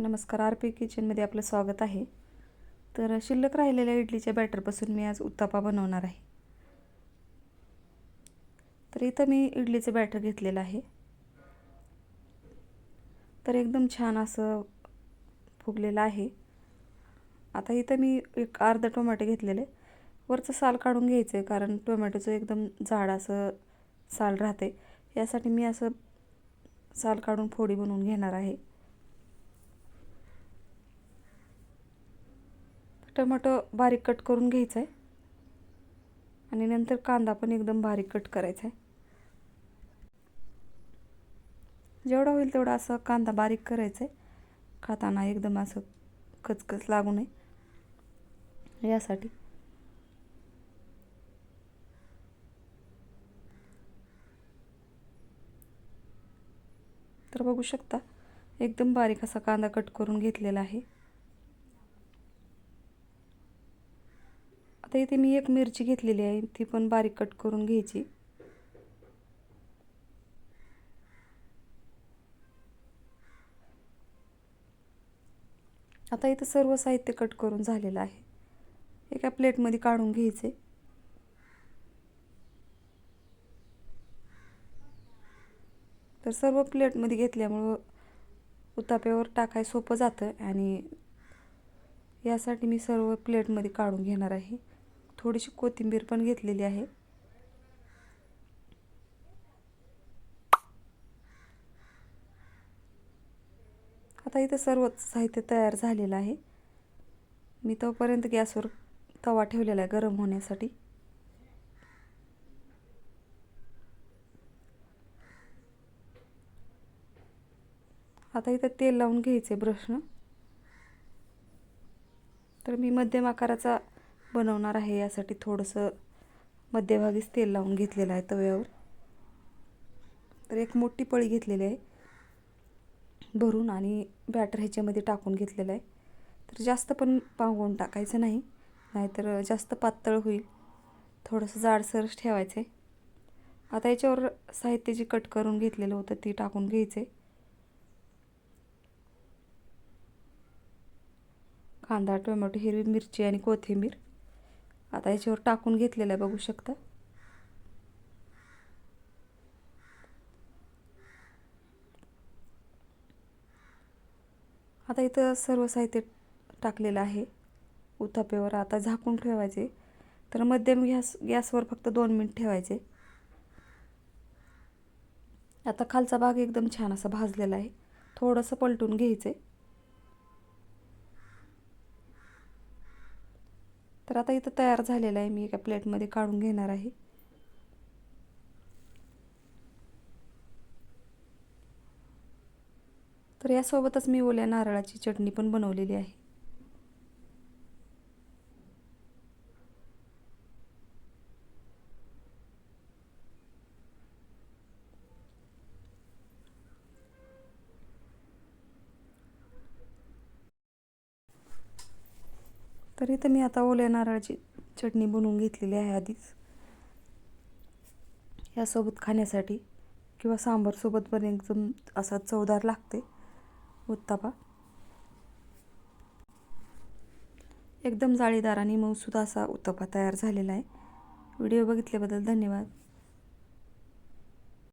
नमस्कार R P किचनमध्ये आपलं स्वागत आहे. तर शिल्लक राहिलेल्या इडलीच्या बॅटरपासून मी आज उत्तापा बनवणार आहे. तर इथं मी इडलीचं बॅटर घेतलेलं आहे. तर एकदम छान असं फुगलेलं आहे. आता इथं मी एक अर्धा टोमॅटो घेतलेले. वरचं साल काढून घ्यायचं आहे कारण टोमॅटोचं एकदम जाड असं साल राहते. यासाठी मी असं साल काढून फोडी बनवून घेणार आहे. टमाटो बारीक कट करून घ्यायचं आहे आणि नंतर कांदा पण एकदम बारीक कट करायचा आहे जेवढा होईल तेवढा असं कांदा बारीक करायचा आहे खाताना एकदम असं कचकच लागू नये. यासाठी. तर बघू शकता एकदम बारीक असा कांदा कट करून घेतलेला आहे. आता इथे मी एक मिरची घेतलेली आहे. ती पण बारीक कट करून घ्यायची. आता इथं सर्व साहित्य कट करून झालेलं आहे. एका प्लेटमध्ये काढून घ्यायचे. तर सर्व प्लेटमध्ये घेतल्यामुळं उताप्यावर टाकाय सोपं जातं आणि यासाठी मी सर्व प्लेटमध्ये काढून घेणार आहे. थोडीशी कोथिंबीर पण घेतलेली आहे. आता इथं सर्वच साहित्य तयार झालेलं आहे. मी तोपर्यंत गॅसवर तवा ठेवलेला आहे गरम होण्यासाठी. आता इथं तेल लावून घ्यायचे ब्रशनं तर मी मध्यम आकाराचा बनवणार आहे यासाठी थोडंसं मध्यभागीच तेल लावून घेतलेलं आहे तव्यावर. तर एक मोठी पळी घेतलेली आहे. भरून आणि बॅटर ह्याच्यामध्ये टाकून घेतलेलं आहे. तर जास्त पण पांगवून टाकायचं नाही नाहीतर जास्त पातळ होईल. थोडंसं जाडसरच ठेवायचं आहे आता याच्यावर साहित्य जी कट करून घेतलेलं होतं ती टाकून घ्यायचं आहे कांदा टोमॅटो हिरवी मिरची आणि कोथिंबीर. आता याच्यावर टाकून घेतलेलं आहे बघू शकता. आता इथं सर्व साहित्य टाकलेलं आहे उताप्यावर आता झाकून ठेवायचे. तर मध्यम गॅस गॅसवर फक्त दोन मिनिट ठेवायचे. आता खालचा भाग एकदम छान असा भाजलेला आहे. थोडंसं पलटून घ्यायचं आहे तर आता इथं तयार झालेलं आहे. मी एका प्लेटमध्ये काढून घेणार आहे. तर यासोबतच मी ओल्या नारळाची चटणी पण बनवलेली आहे. तर इथं मी आता ओल्या नारळाची चटणी बनवून घेतलेली आहे आधीच. यासोबत खाण्यासाठी किंवा सांबारसोबत पण एकदम असा चवदार लागते उत्तापा. एकदम जाळीदार आणि मऊसूद असा उत्तपा तयार झालेला आहे. व्हिडिओ बघितल्याबद्दल धन्यवाद.